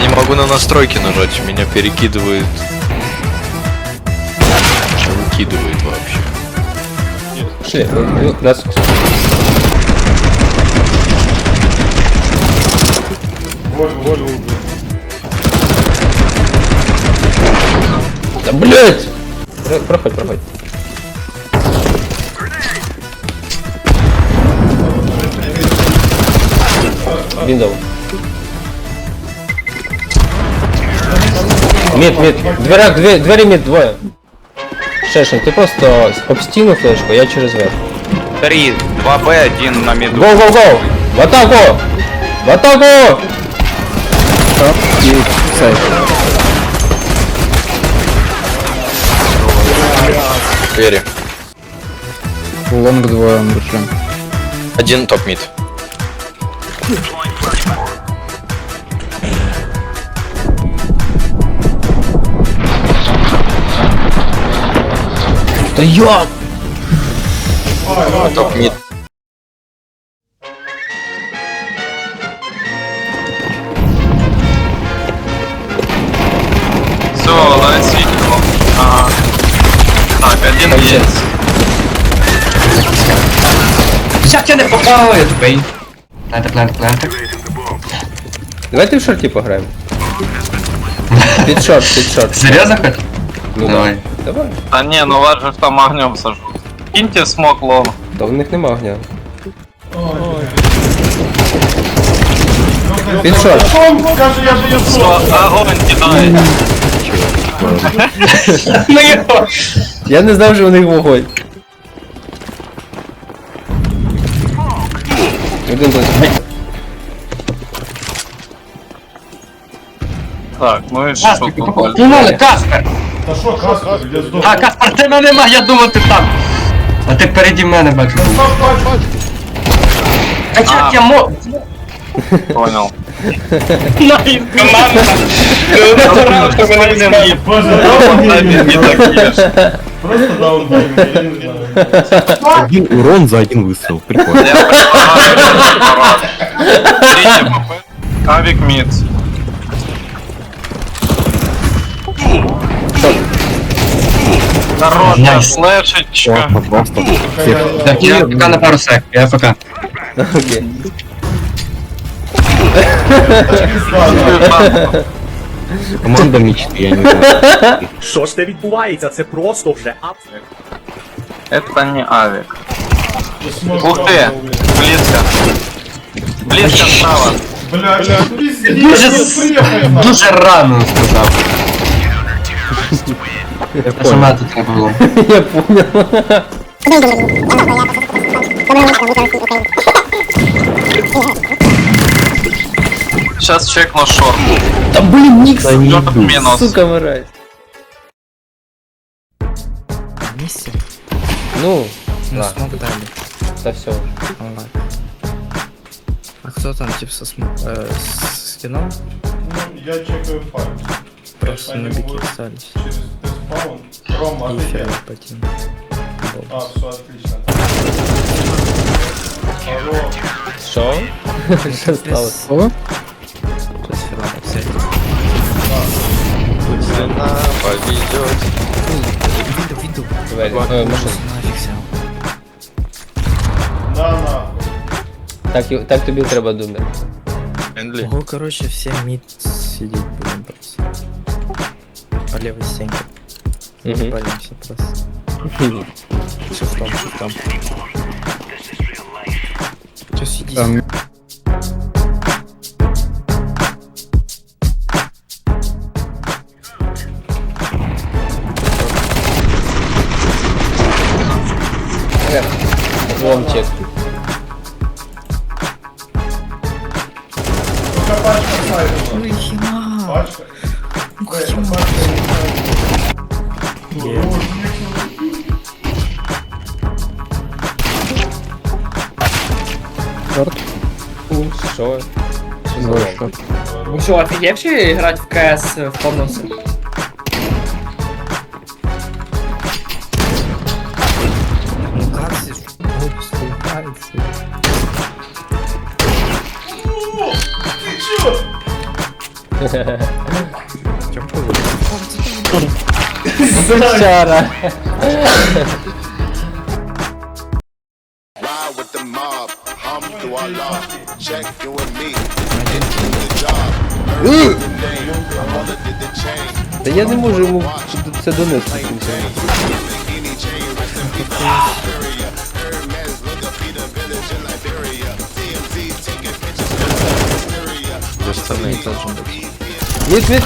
Не могу на настройки нажать, меня перекидывает. Выкидывает вообще. Шли, ну, раз. Да блять! Про- Проходь, проходь. Window. Мід, мід. Дверях, дві, двері мід, двоє. Шешин, ти просто об стіну флешку, я через верх. 3, 2Б, 1 на миду. Гоу, гоу, гоу! В атаку! В атаку! Двери. Лонг двое лучше. Один топ мид. Да я! Топ мид. Все, давай свитку. Ага. Так, один есть. Як я не попав, я тупий. Плентик, плентик, плентик. Давайте в шорті пограємо. Під шорт, під шорт. Серйозно хоч? Ну, Давай. Давай. А не, ну вас же там огнем сажу. Киньте смог лом. Та в них нема огня. Під шорт. Все, огонь кидай. Ну його! Я не знав, що у них вогонь. Один близько. Так, ну и что Каспер, тут Каспер! Та що, Каспер, я здох. А, Каспер, тебе нема, я думав ти там. А ти переді мене бачу. А як я мо... Понял. Наїзд команда! Натурал, що мене не наїв. Боже, не такие ж. просто даун, я не знаю. Один урон за один выстрел. Прикольно. Третий Авик мид. Хорошая флешечка. Просто. Так, я ФК на пару сек, я ФК. Окей. Команда мечты, я не знаю. Що ж це відбувається? Це просто вже ад. Это не авик. Ух ты! Близко. Близко справа. Блядь, ну пиздец, Дуже, ну с- я понял. жонати треба було. Я понял. Сейчас чекну шорт. Да блин, Никс! Да не иду. Сука, мразь. Миссия. Ну, Ну, смог дали. да все. А кто там, типа, со см... э, с кино? Ну, я чекаю файл. Просто Они на бики остались. через Парун. Ром, отойди. Потом. А, все, отлично. Алло. Что? Что осталось? О? Сейчас Фернандо сядет. Пусть она поведет. Винду, винду. Давай, ну, давай, машину. Так, так бил треба думати. Энли. Ого, короче, все мид сидит, блин, просто. По левой стенке. Угу. Боимся просто. Шифтом, шифтом. Че сидишь? Там... Вон честный. Пачка сайта. Пачка. шорт. Що? Що за лайк? шорт. Ви що, офігевші грати в КС э, в поносі? Касі, гопсі, кайці. Чому? Сара. Check you and me. Та я не можу йому це донести. За штаны должен быть. Нет, нет!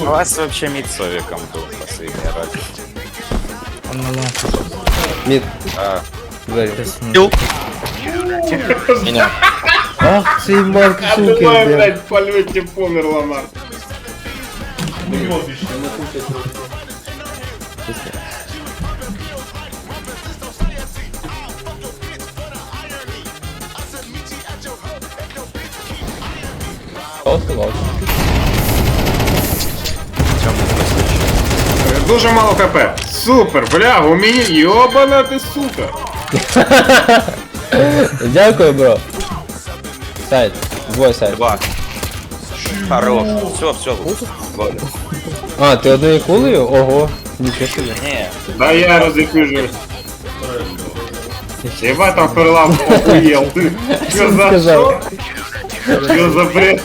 У вас вообще мид совиком был. Последний. Он на лонг. Мід. А. Двері. Меня. Ах, цей Марк Цукер, думаю, блядь. блядь, в полете помер Ламар. Ну вот Дуже мало хп. Супер, бля, у мене йобана ти сука. Дякую, бро. Сайт. Двоє сайт. Два. Хорош. Все, все. А, ти одною кулею? Ого. Нічого собі. Не, Да я розіфюжу. Єба там ферлам охуєл. Ти що за Сказав. що? Що за бред?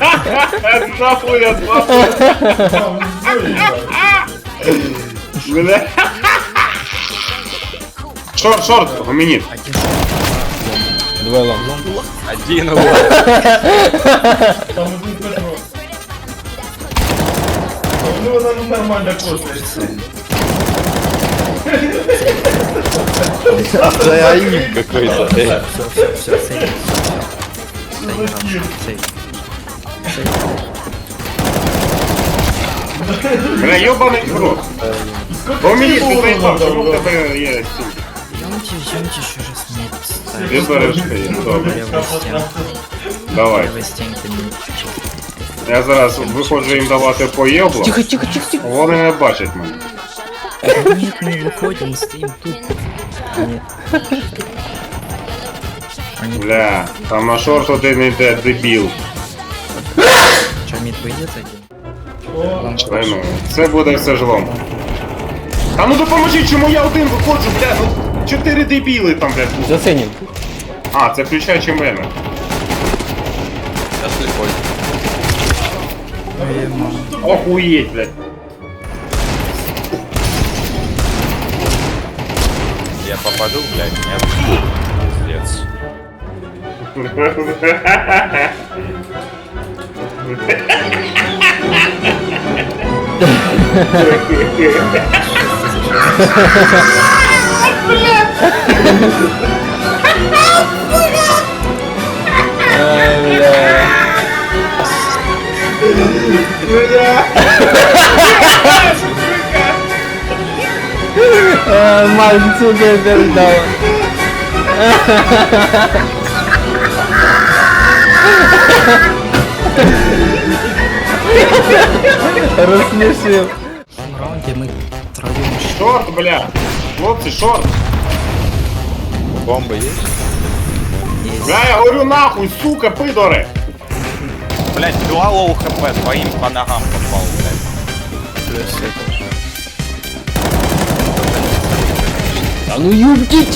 Нахуй я нахуй. Бля. Шорт, шорт, гуменит. Два лом. Один лом. Там. Ну, она нормально косается. Да аим какой-то. Все, все, все, все, все, все, все, Бля, йобаний в рот. Гомінит, ти заїбав, чому в тебе є сім? Идемте, идемте еще раз мид ставить. Вибереш ти, добре. Левую стенку. Давай. Левая стенка мид. Я зараз виходжу їм давати по єблу. Тихо, тихо, тихо, тихо. Вони не бачать мене. Нет, мы выходим, мы стоим тут. Нет. Они Бля, там на шорт один йде дебіл. что, мид выйдет один? Ну, Це буде все жлом. Та ну допоможіть, чому я один виходжу, бля, ну чотири дебіли там, блядь. За синім. А, це включаючи мене. Я слепой. Охуєть, блядь. Я попаду, блядь, нет. Пиздец. Mansur Firdaus. Розсмішив. В мы троем Шорт, бля. Хлопці, шорт. Бомба есть? Бля, я говорю нахуй, сука, пидори. Блядь, два лоу хп, твоим по ногам попал, блядь. А ну юбки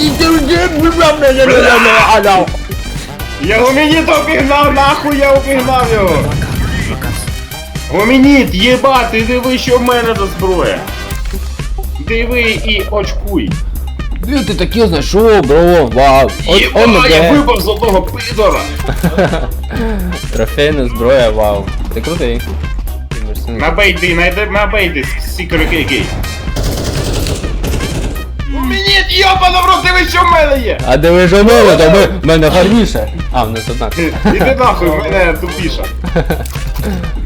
Я гомініт обігнав, нахуй я обігнав його. Гомініт, єбати, диви, що в мене за зброя. Диви і очкуй. Блін, ти таке знайшов, бро, вау. Єба, я випав з одного пидора. Трофейна зброя, вау. Ти крутий. Набейди, найди, набейди, сікер гей. Гомініт, йобано в рот, диви, що в мене є. А диви ж у мене, то ми, в мене гарніше. А, в нас однак. Іди нахуй, в мене тупіша.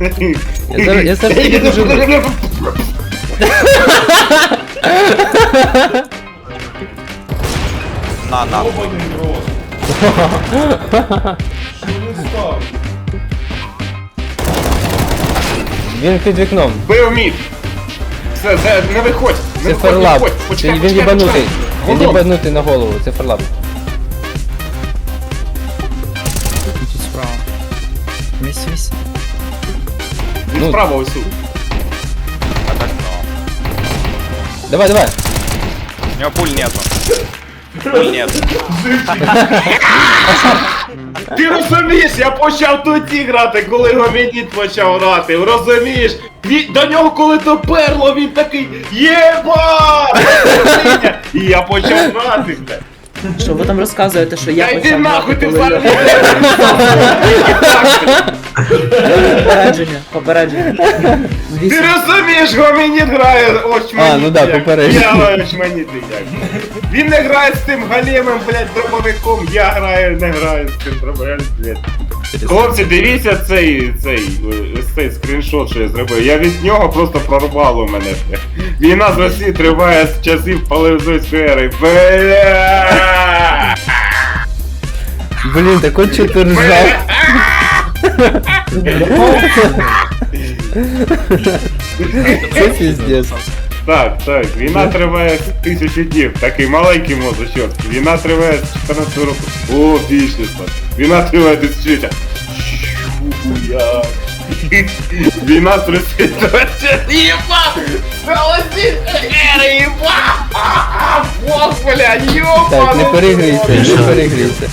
Я зараз, я зараз. На, на. Він під вікном. Бив мід. Все, все, не виходь. Не Це виходь, не виходь. Це Почекай, він почекай, почекай. Він Гордон, єбанутий на голову, це ферлап. Тут справа. Він справа ось. А так ну. Давай, давай. У него пуль нету. Пуль нету. Ти розумієш, я почав тоді грати, коли Гомініт почав грати. Розумієш? Він, до нього коли то перло, він такий єба! І я почав грати, блядь. Що ви там розказуєте, що я Та йди почав нахуй, грати, ти коли зараз. Попередження, попередження. Ти Вісім. розумієш, Гомініт грає очманіти. А, ну да, попередньо. Я граю як. Він не грає з тим галімим, блядь, дробовиком, я граю, не граю з тим дробовиком, блядь. Хлопці, дивіться цей, цей, е, ось цей скріншот, що я зробив. Я від нього просто прорвало мене. Війна з Росії триває з часів Палеозойської ери. Бля! Блін, так от ти ржав. Це піздець. Так, так, війна триває з тисячі днів, такий маленький мозочок. Війна триває з 14 року. О, більшість. Війна триває десятиліття. Хуя. Війна з 30 Єба! Холості ери, єба! Бог, бля, Так, не йоба! перегрійся, не перегрійся.